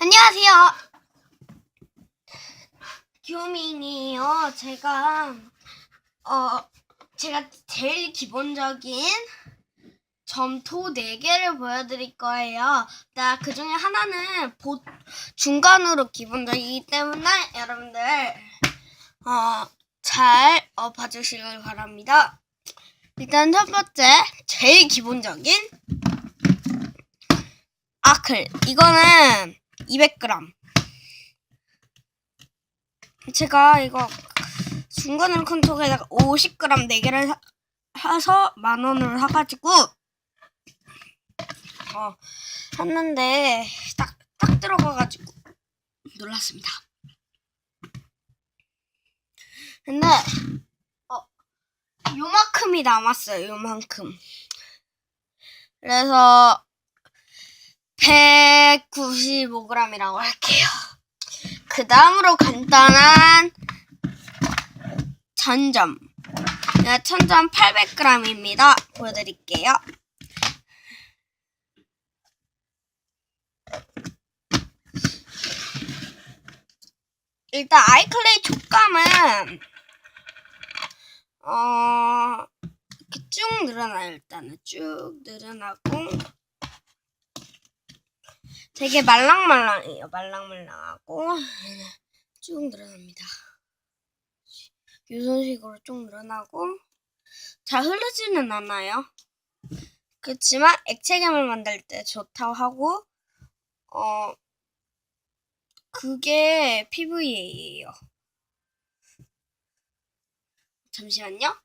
안녕하세요. 규민이에요. 제가 어 제가 제일 기본적인 점토 4개를 보여드릴 거예요. 나 그 중에 하나는 보, 중간으로 기본적이기 때문에 여러분들 어, 잘 어, 봐주시길 바랍니다. 일단 첫 번째 제일 기본적인 아클 이거는 200g 제가 이거 중간으로 큰 통에다가 50g 4개를 사, 사서 만 원으로 사가지고 어 샀는데 딱 딱 들어가가지고 놀랐습니다. 근데 어 요만큼이 남았어요. 요만큼. 그래서 195g이라고 할게요. 그 다음으로 간단한 전점. 네, 천점 800g입니다. 보여드릴게요. 일단 아이클레이 촉감은 어쭉 늘어나요. 일단은 쭉 늘어나고 되게 말랑말랑해요. 말랑말랑하고 쭉 늘어납니다. 유선식으로 쭉 늘어나고 잘 흐르지는 않아요. 그렇지만 액체괴물 만들 때 좋다고 하고 어 그게 PVA예요. 잠시만요.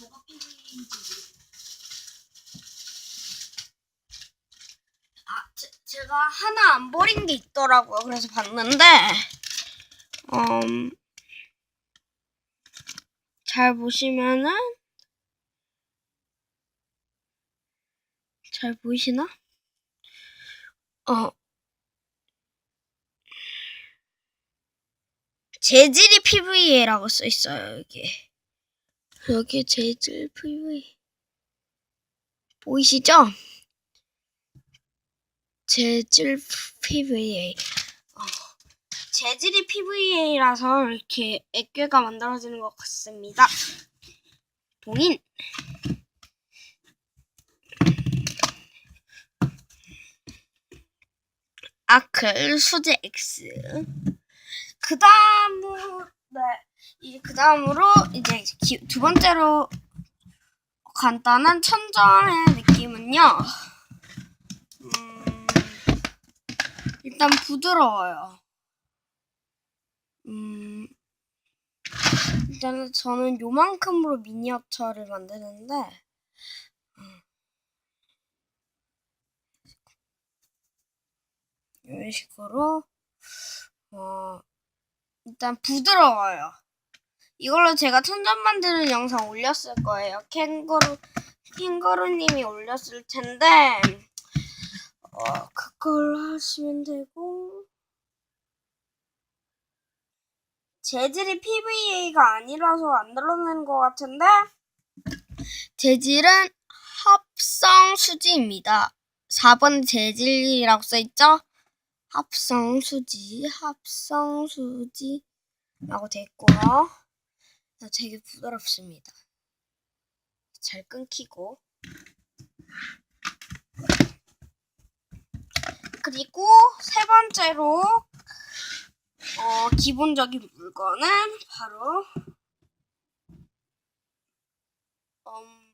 뭐가 PVA인지 아, 제, 제가 하나 안 버린 게 있더라고요. 그래서 봤는데, 음, 잘 보시면은, 잘 보이시나? 어, 재질이 PVA라고 써 있어요, 여기. 여기 재질 PVA. 보이시죠? 재질 PVA. 어, 재질이 PVA라서 이렇게 액괴가 만들어지는 것 같습니다. 동인. 아클 수제 X. 그 다음으로 네 이제 그 다음으로 이제 기- 두 번째로 간단한 천점의 느낌은요. 음, 일단 부드러워요. 음, 일단은 저는 요만큼으로 미니어처를 만드는데, 음, 이런 식으로, 어, 일단 부드러워요. 이걸로 제가 천점 만드는 영상 올렸을 거예요. 캥거루, 캥거루님이 올렸을 텐데, 어, 그걸 하시면 되고, 재질이 PVA가 아니라서 안 드러나는 것 같은데, 재질은 합성 수지입니다. 4번 재질이라고 써있죠? 합성 수지, 합성 수지라고 돼 있고요. 되게 부드럽습니다. 잘 끊기고. 그리고 세 번째로 어, 기본적인 물건은 바로 음,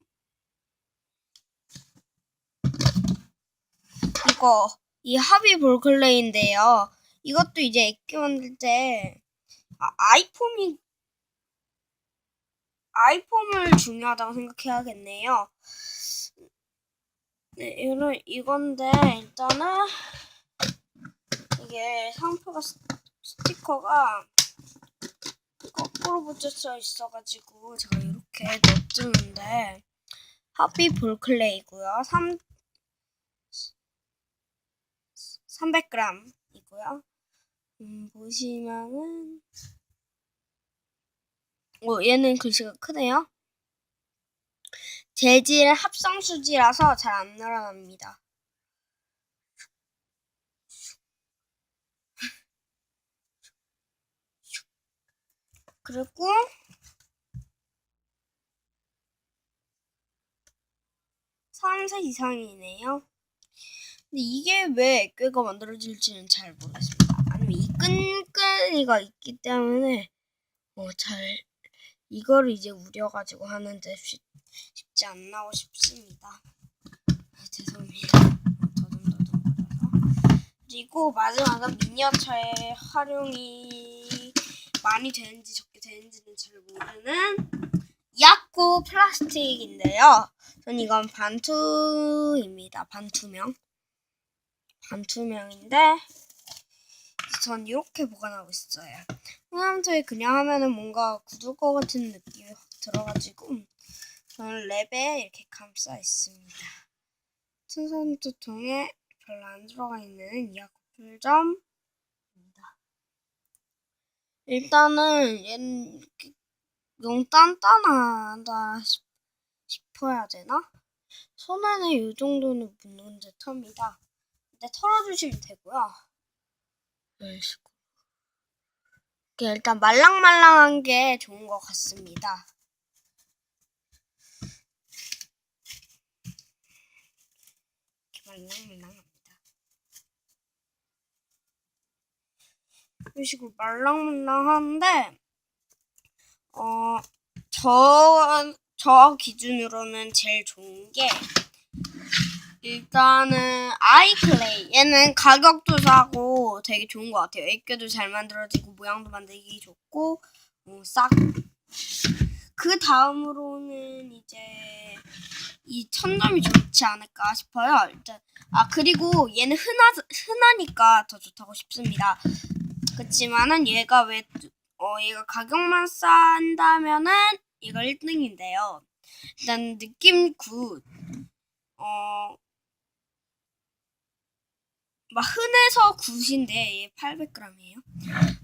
이거 이 하비 볼클레이인데요. 이것도 이제 액기 만들 때 아, 아이폼이 아이폼을 중요하다고 생각해야겠네요. 네, 이런 이건데 일단은 이게 상표가 스- 스티커가 거꾸로 붙여져 있어가지고 제가 이렇게 넣어주는데 하비 볼클레이고요. 3 300g이고요. 음, 보시면은 오, 얘는 글씨가 크네요. 재질 합성 수지라서 잘 안 늘어납니다. 그리고 삼세 이상이네요. 근데 이게 왜 액괴가 만들어질지는 잘 모르겠습니다. 아니면 이 끈끈이가 있기 때문에 어, 잘 이거를 이제 우려가지고 하는데 쉽, 쉽지 않나고 싶습니다. 아, 죄송합니다. 더듬더듬거려서. 그리고 마지막은 미니어처의 활용이 많이 되는지 되는지는 잘 모르는 야쿠 플라스틱인데요. 전 이건 반투입니다. 반투명. 반투명인데 전 이렇게 보관하고 있어요. 화장터에 그냥 하면은 뭔가 굳을 것 같은 느낌이 확 들어가지고 저는 랩에 이렇게 감싸 있습니다. 천선두통에 별로 안 들어가 있는 야쿠풀점입니다. 일단은 너무 단단하다 싶- 싶어야 되나? 손에는 이 정도는 묻는 듯합니다. 근데 털어주시면 되고요. 이런 식으로. 일단 말랑말랑한 게 좋은 것 같습니다. 이렇게 말랑말랑합니다. 이런 식으로 말랑말랑한데 어, 저, 저 기준으로는 제일 좋은 게, 일단은, 아이클레이. 얘는 가격도 싸고 되게 좋은 것 같아요. 애교도 잘 만들어지고, 모양도 만들기 좋고, 어, 싹. 그 다음으로는 이제, 이 천점이 좋지 않을까 싶어요. 일단, 아, 그리고 얘는 흔하, 흔하니까 더 좋다고 싶습니다. 그치만은 얘가 왜 어, 얘가 가격만 싼다면은 얘가 1등인데요. 일단 느낌 굿. 어, 막 흔해서 굿인데 얘 800g이에요.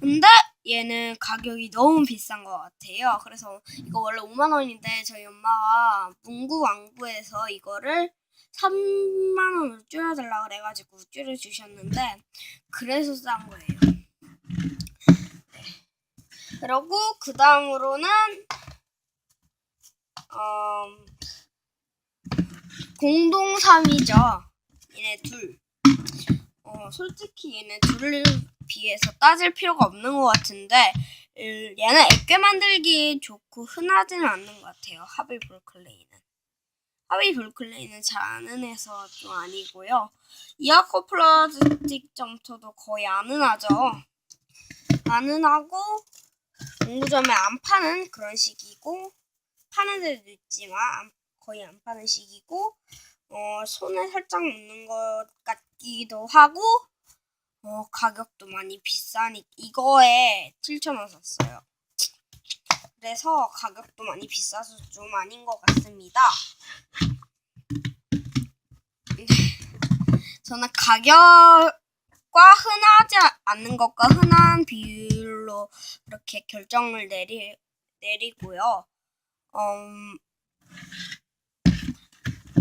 근데 얘는 가격이 너무 비싼 것 같아요. 그래서 이거 원래 5만 원인데 저희 엄마가 문구 왕부에서 이거를 3만 원으로 줄여달라 그래가지고 줄여주셨는데 그래서 싼 거예요. 그리고 그 다음으로는 어, 공동 3위죠. 얘네 둘. 어, 솔직히 얘네 둘을 비해서 따질 필요가 없는 것 같은데 음, 얘는 액괴 만들기 좋고 흔하지는 않는 것 같아요. 하빌 볼클레이는. 하빌 볼클레이는 잘 아는 애서 좀 아니고요. 이아코 플라스틱 점토도 거의 안 흔하죠. 안 흔하고 공구점에 안 파는 그런 식이고 파는 데도 있지만 안- 거의 안 파는 식이고 어, 손에 살짝 묻는 것 같기도 하고 어, 가격도 많이 비싸니 이거에 7,000원 샀어요. 그래서 가격도 많이 비싸서 좀 아닌 것 같습니다. 저는 가격과 흔하지 않는 것과 흔한 비율 로 이렇게 결정을 내리, 내리고요. 음,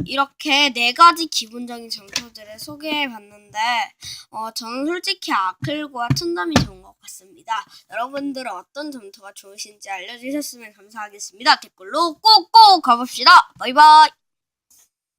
이렇게 네 가지 기본적인 점토들을 소개해 봤는데, 어, 저는 솔직히 아클과 천담이 좋은 것 같습니다. 여러분들은 어떤 점토가 좋으신지 알려주셨으면 감사하겠습니다. 댓글로 꼭꼭 가봅시다. 바이바이.